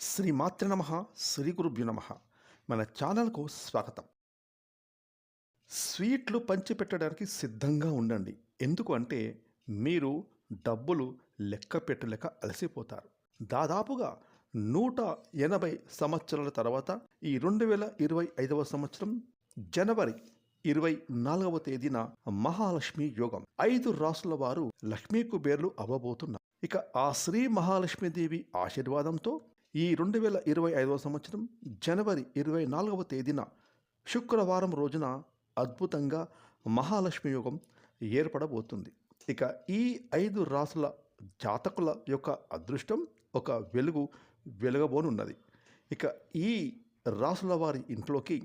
శ్రీ మాతృ నమ శ్రీ గురుభ్యు నమ. మన ఛానల్కు స్వాగతం. స్వీట్లు పంచిపెట్టడానికి సిద్ధంగా ఉండండి. ఎందుకు అంటే మీరు డబ్బులు లెక్క పెట్టలేక అలసిపోతారు. దాదాపుగా నూట ఎనభై సంవత్సరాల తర్వాత ఈ రెండు వేల ఇరవై ఐదవ సంవత్సరం జనవరి ఇరవై నాలుగవ తేదీన మహాలక్ష్మి యోగం. ఐదు రాసుల వారు లక్ష్మీ కుబేర్లు అవ్వబోతున్నారు ఇక ఆ శ్రీ మహాలక్ష్మీదేవి ఆశీర్వాదంతో ఈ రెండు వేల ఇరవై ఐదవ సంవత్సరం జనవరి ఇరవై నాలుగవ తేదీన శుక్రవారం రోజున అద్భుతంగా మహాలక్ష్మి యోగం ఏర్పడబోతుంది. ఇక ఈ ఐదు రాసుల జాతకుల యొక్క అదృష్టం ఒక వెలుగు వెలగబోనున్నది. ఇక ఈ రాసుల వారి ఇంట్లోకి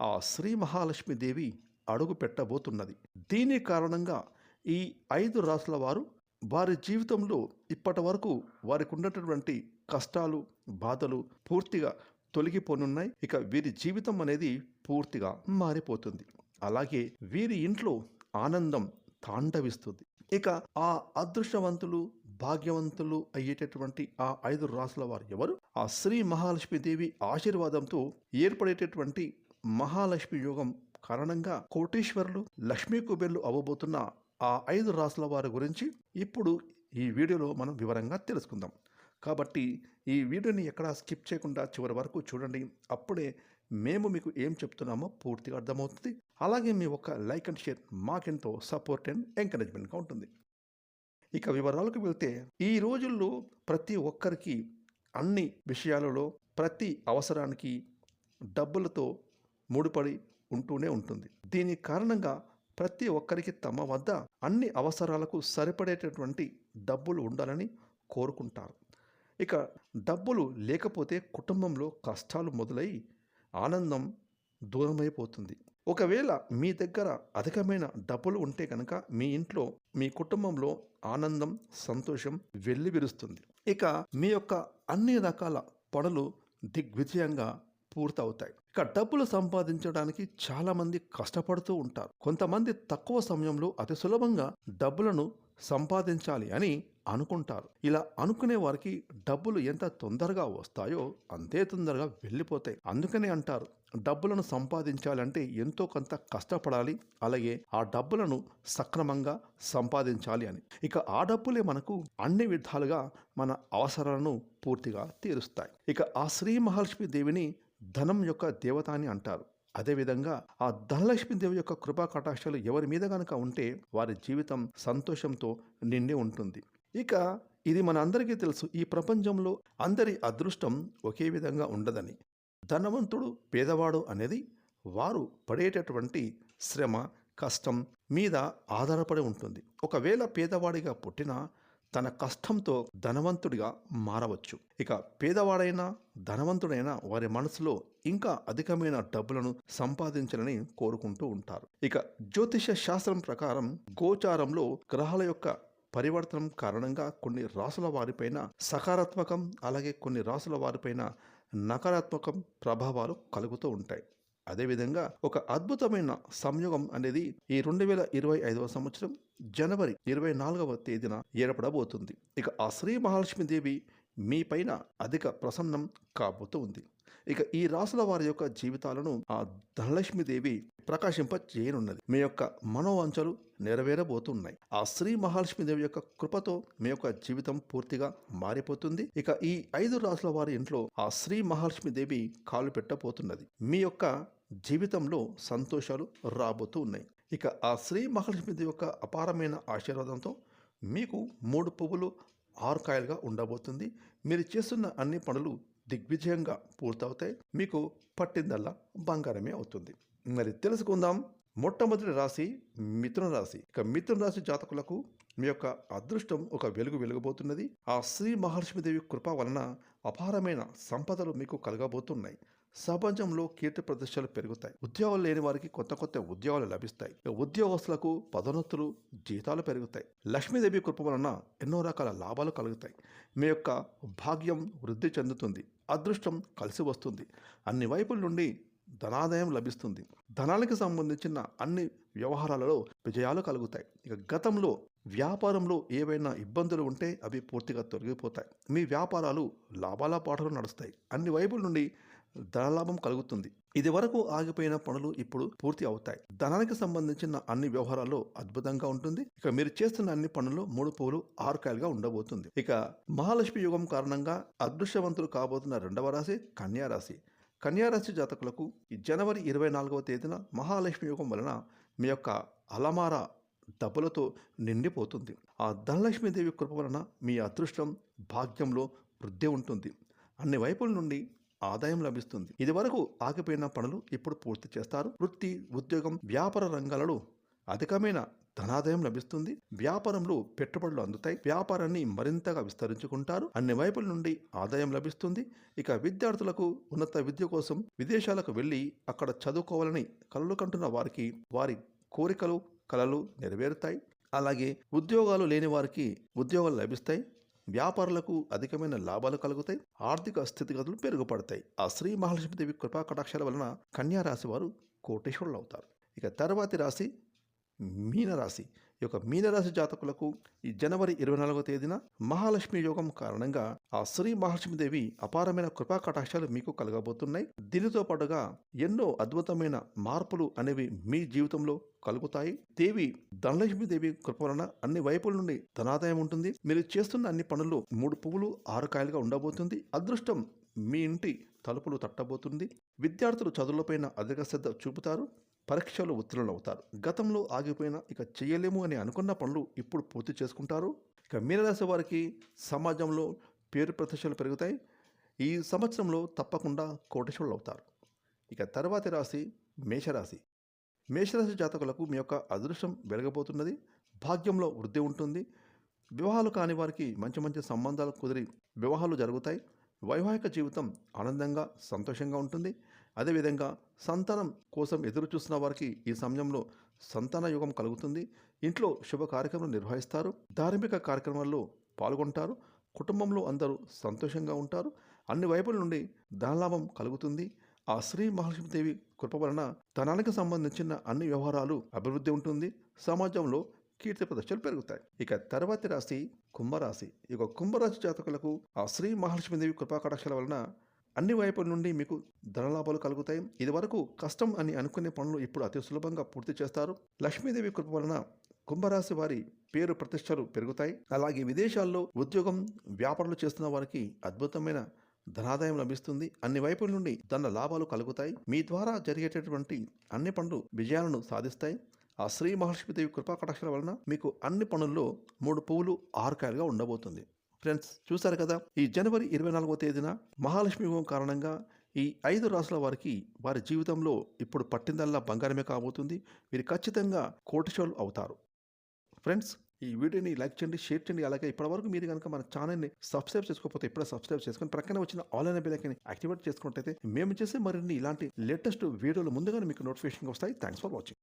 ఆ శ్రీ మహాలక్ష్మి దేవి అడుగు పెట్టబోతున్నది. దీని కారణంగా ఈ ఐదు రాసుల వారు వారి జీవితంలో ఇప్పటి వరకు వారికి ఉన్నటువంటి కష్టాలు బాధలు పూర్తిగా తొలగిపోనున్నాయి. ఇక వీరి జీవితం అనేది పూర్తిగా మారిపోతుంది. అలాగే వీరి ఇంట్లో ఆనందం తాండవిస్తుంది. ఇక ఆ అదృష్టవంతులు భాగ్యవంతులు అయ్యేటటువంటి ఆ ఐదు రాసుల వారు ఎవరు? ఆ శ్రీ మహాలక్ష్మీదేవి ఆశీర్వాదంతో ఏర్పడేటటువంటి మహాలక్ష్మి యోగం కారణంగా కోటీశ్వరులు లక్ష్మీ కుబేర్లు అవ్వబోతున్న ఆ ఐదు రాసుల వారి గురించి ఇప్పుడు ఈ వీడియోలో మనం వివరంగా తెలుసుకుందాం. కాబట్టి ఈ వీడియోని ఎక్కడా స్కిప్ చేయకుండా చివరి వరకు చూడండి. అప్పుడే మేము మీకు ఏం చెప్తున్నామో పూర్తిగా అర్థమవుతుంది. అలాగే మీ ఒక లైక్ అండ్ షేర్ మాకెంతో సపోర్ట్ అండ్ ఎంకరేజ్మెంట్గా ఉంటుంది. ఇక వివరాలకు వెళ్తే ఈ రోజుల్లో ప్రతి ఒక్కరికి అన్ని విషయాలలో ప్రతి అవసరానికి డబ్బులతో ముడిపడి ఉంటూనే ఉంటుంది. దీని కారణంగా ప్రతి ఒక్కరికి తమ వద్ద అన్ని అవసరాలకు సరిపడేటటువంటి డబ్బులు ఉండాలని కోరుకుంటారు. ఇక డబ్బులు లేకపోతే కుటుంబంలో కష్టాలు మొదలై ఆనందం దూరమైపోతుంది. ఒకవేళ మీ దగ్గర అధికమైన డబ్బులు ఉంటే కనుక మీ ఇంట్లో మీ కుటుంబంలో ఆనందం సంతోషం వెల్లివిరుస్తుంది. ఇక మీ యొక్క అన్ని రకాల పనులు దిగ్విజయంగా పూర్తవుతాయి. ఇక డబ్బులు సంపాదించడానికి చాలామంది కష్టపడుతూ ఉంటారు. కొంతమంది తక్కువ సమయంలో అతి సులభంగా డబ్బులను సంపాదించాలి అని అనుకుంటారు. ఇలా అనుకునే వారికి డబ్బులు ఎంత తొందరగా వస్తాయో అంతే తొందరగా వెళ్ళిపోతాయి. అందుకనే అంటారు డబ్బులను సంపాదించాలంటే ఎంతో కొంత కష్టపడాలి అలాగే ఆ డబ్బులను సక్రమంగా సంపాదించాలి అని. ఇక ఆ డబ్బులే మనకు అన్ని విధాలుగా మన అవసరాలను పూర్తిగా తీరుస్తాయి. ఇక ఆ శ్రీ మహాలక్ష్మి దేవిని ధనం యొక్క దేవత అని అంటారు. అదేవిధంగా ఆ ధనలక్ష్మి దేవి యొక్క కృపా కటాక్షాలు ఎవరి మీద కనుక ఉంటే వారి జీవితం సంతోషంతో నిండి ఉంటుంది. ఇక ఇది మన అందరికీ తెలుసు ఈ ప్రపంచంలో అందరి అదృష్టం ఒకే విధంగా ఉండదని. ధనవంతుడు పేదవాడు అనేది వారు పడేటటువంటి శ్రమ కష్టం మీద ఆధారపడి ఉంటుంది. ఒకవేళ పేదవాడిగా పుట్టినా తన కష్టంతో ధనవంతుడిగా మారవచ్చు. ఇక పేదవాడైనా ధనవంతుడైనా వారి మనసులో ఇంకా అధికమైన డబ్బులను సంపాదించాలని కోరుకుంటూ ఉంటారు. ఇక జ్యోతిష శాస్త్రం ప్రకారం గోచారంలో గ్రహాల యొక్క పరివర్తనం కారణంగా కొన్ని రాసుల వారిపైన సకారాత్మకం అలాగే కొన్ని రాసుల వారిపైన నకారాత్మకం ప్రభావాలు కలుగుతూ ఉంటాయి. అదేవిధంగా ఒక అద్భుతమైన సంయోగం అనేది ఈ రెండు వేల ఇరవై ఐదవ సంవత్సరం జనవరి ఇరవై నాలుగవ తేదీన ఏర్పడబోతుంది. ఇక ఆ శ్రీ మహాలక్ష్మీదేవి మీ పైన అధిక ప్రసన్నం కాబోతూ ఉంది. ఇక ఈ రాసుల వారి యొక్క జీవితాలను ఆ ధనలక్ష్మీదేవి ప్రకాశింప చేయనున్నది మీ యొక్క మనోవాంఛలు నెరవేరబోతున్నాయి. ఆ శ్రీ మహాలక్ష్మీదేవి యొక్క కృపతో మీ యొక్క జీవితం పూర్తిగా మారిపోతుంది. ఇక ఈ ఐదు రాసుల వారి ఇంట్లో ఆ శ్రీ మహాలక్ష్మీదేవి కాలు పెట్టబోతున్నది. మీ యొక్క జీవితంలో సంతోషాలు రాబోతూ ఉన్నాయి. ఇక ఆ శ్రీ మహాలక్ష్మీదేవి యొక్క అపారమైన ఆశీర్వాదంతో మీకు మూడు పువ్వులు ఆరు కాయలుగా ఉండబోతుంది. మీరు చేస్తున్న అన్ని పనులు దిగ్విజయంగా పూర్తవుతాయి. మీకు పట్టిందల్లా బంగారమే అవుతుంది. మరి తెలుసుకుందాం. మొట్టమొదటి రాశి మిథున రాశి. ఇక మిథున రాశి జాతకులకు మీ యొక్క అదృష్టం ఒక వెలుగు వెలుగబోతున్నది. ఆ శ్రీ మహర్షిదేవి కృప వలన అపారమైన సంపదలు మీకు కలగబోతున్నాయి. సమాజంలో కీర్తి ప్రతిష్టలు పెరుగుతాయి. ఉద్యోగాలు లేని వారికి కొత్త కొత్త ఉద్యోగాలు లభిస్తాయి. ఇక ఉద్యోగస్తులకు పదోన్నతులు జీతాలు పెరుగుతాయి. లక్ష్మీదేవి కృప వలన ఎన్నో రకాల లాభాలు కలుగుతాయి. మీ యొక్క భాగ్యం వృద్ధి చెందుతుంది. అదృష్టం కలిసి వస్తుంది. అన్ని వైపుల నుండి ధనాదాయం లభిస్తుంది. ధనానికి సంబంధించిన అన్ని వ్యవహారాలలో విజయాలు కలుగుతాయి. ఇక గతంలో వ్యాపారంలో ఏవైనా ఇబ్బందులు ఉంటే అవి పూర్తిగా తొలగిపోతాయి. మీ వ్యాపారాలు లాభాల పాటలు నడుస్తాయి. అన్ని వైపుల నుండి ధనలాభం కలుగుతుంది. ఇది వరకు ఆగిపోయిన పనులు ఇప్పుడు పూర్తి అవుతాయి. ధనానికి సంబంధించిన అన్ని వ్యవహారాల్లో అద్భుతంగా ఉంటుంది. ఇక మీరు చేస్తున్న అన్ని పనులు మూడు పూలు ఆరు కాయలుగా ఉండబోతుంది. ఇక మహాలక్ష్మి యుగం కారణంగా అదృష్టవంతులు కాబోతున్న రెండవ రాశి కన్యారాశి కన్యారాశి జాతకులకు జనవరి ఇరవై నాలుగవ తేదీన మహాలక్ష్మి యుగం వలన మీ యొక్క అలమార డబ్బులతో నిండిపోతుంది. ఆ ధనలక్ష్మీదేవి కృప వలన మీ అదృష్టం భాగ్యంలో వృద్ధి ఉంటుంది. అన్ని వైపుల నుండి ఆదాయం లభిస్తుంది. ఇదివరకు ఆగిపోయిన పనులు ఇప్పుడు పూర్తి చేస్తారు. వృత్తి ఉద్యోగం వ్యాపార రంగాలలో అధికమైన ధనాదాయం లభిస్తుంది. వ్యాపారంలో పెట్టుబడులు అందుతాయి. వ్యాపారాన్ని మరింతగా విస్తరించుకుంటారు. అన్ని వైపుల నుండి ఆదాయం లభిస్తుంది. ఇక విద్యార్థులకు ఉన్నత విద్య కోసం విదేశాలకు వెళ్ళి అక్కడ చదువుకోవాలని కలలు కంటున్న వారికి వారి కోరికలు కలలు నెరవేరుతాయి. అలాగే ఉద్యోగాలు లేని వారికి ఉద్యోగాలు లభిస్తాయి. వ్యాపారులకు అధికమైన లాభాలు కలుగుతాయి ఆర్థిక స్థితిగతులు పెరుగుపడతాయి. ఆ శ్రీ మహాలక్ష్మీదేవి కృపా కటాక్షాల వలన కన్యా రాశి వారు కోటేశ్వరులు అవుతారు ఇక తర్వాతి రాశి మీనరాశి. యొక్క మీనరాశి జాతకులకు ఈ జనవరి ఇరవై నాలుగవ తేదీన మహాలక్ష్మి యోగం కారణంగా ఆ శ్రీ మహాలక్ష్మీదేవి అపారమైన కృపా కటాక్షాలు మీకు కలగబోతున్నాయి. దీనితో పాటుగా ఎన్నో అద్భుతమైన మార్పులు అనేవి మీ జీవితంలో కలుగుతాయి. దేవి ధనలక్ష్మీదేవి కృప వలన అన్ని వైపుల నుండి ధనాదాయం ఉంటుంది. మీరు చేస్తున్న అన్ని పనులు మూడు పువ్వులు ఆరు కాయలుగా ఉండబోతుంది. అదృష్టం మీ ఇంటి తలుపులు తట్టబోతుంది. విద్యార్థులు చదువులపైన అధిక శ్రద్ధ చూపుతారు. పరీక్షలు ఉత్తీర్ణులు అవుతారు గతంలో ఆగిపోయిన ఇక చేయలేము అని అనుకున్న పనులు ఇప్పుడు పూర్తి చేసుకుంటారు. ఇక మీనరాశి వారికి సమాజంలో పేరు ప్రతిష్టలు పెరుగుతాయి. ఈ సంవత్సరంలో తప్పకుండా కోటేశ్వరులు అవుతారు ఇక తర్వాతి రాశి మేషరాశి. మేషరాశి జాతకులకు మీ యొక్క అదృష్టం వెలగబోతున్నది. భాగ్యంలో వృద్ధి ఉంటుంది. వివాహాలు కాని వారికి మంచి మంచి సంబంధాలు కుదిరి వివాహాలు జరుగుతాయి. వైవాహిక జీవితం ఆనందంగా సంతోషంగా ఉంటుంది. అదేవిధంగా సంతానం కోసం ఎదురు చూస్తున్న వారికి ఈ సమయంలో సంతాన యుగం కలుగుతుంది. ఇంట్లో శుభ కార్యక్రమాలు నిర్వహిస్తారు. ధార్మిక కార్యక్రమాల్లో పాల్గొంటారు. కుటుంబంలో అందరూ సంతోషంగా ఉంటారు. అన్ని వైపుల నుండి ధనలాభం కలుగుతుంది. ఆ శ్రీ మహాలక్ష్మీదేవి కృప వలన ధనానికి సంబంధించిన అన్ని వ్యవహారాలు అభివృద్ధి ఉంటుంది. సమాజంలో కీర్తి ప్రదర్శనలు పెరుగుతాయి. ఇక తర్వాతి రాశి కుంభరాశి. ఇక కుంభరాశి జాతకులకు ఆ శ్రీ మహాలక్ష్మీదేవి కృపా కటాక్షాల వలన అన్ని వైపుల నుండి మీకు ధనలాభాలు కలుగుతాయి. ఇది వరకు కష్టం అని అనుకునే పనులు ఇప్పుడు అతి సులభంగా పూర్తి చేస్తారు. లక్ష్మీదేవి కృప వలన కుంభరాశి వారి పేరు ప్రతిష్టలు పెరుగుతాయి. అలాగే విదేశాల్లో ఉద్యోగం వ్యాపారాలు చేస్తున్న వారికి అద్భుతమైన ధనాదాయం లభిస్తుంది. అన్ని వైపుల నుండి ధన లాభాలు కలుగుతాయి. మీ ద్వారా జరిగేటటువంటి అన్ని పనులు విజయాలను సాధిస్తాయి. ఆ శ్రీ మహాలక్ష్మీదేవి కృపాకటాక్షల వలన మీకు అన్ని పనుల్లో మూడు పువ్వులు ఆరుకాయలుగా ఉండబోతుంది. ఫ్రెండ్స్ చూశారు కదా? ఈ జనవరి ఇరవై నాలుగో తేదీన మహాలక్ష్మి యోగం కారణంగా ఈ ఐదు రాసుల వారికి వారి జీవితంలో ఇప్పుడు పట్టిందల్లా బంగారమే కాబోతుంది. వీరు ఖచ్చితంగా కోటిశోలు అవుతారు. ఫ్రెండ్స్ ఈ వీడియోని లైక్ చేయండి షేర్ చేయండి. అలాగే ఇప్పటివరకు మీరు కనుక మన ఛానల్ని సబ్స్క్రైబ్ చేసుకోకపోతే ఇప్పుడే సబ్స్క్రైబ్ చేసుకొని ప్రక్కన వచ్చిన ఆన్లైన్ బిల్లకి యాక్టివేట్ చేసుకుంటే మేము చేసే మరిన్ని ఇలాంటి లేటెస్ట్ వీడియోలు ముందుగానే మీకు నోటిఫికేషన్ వస్తాయి. Thanks for watching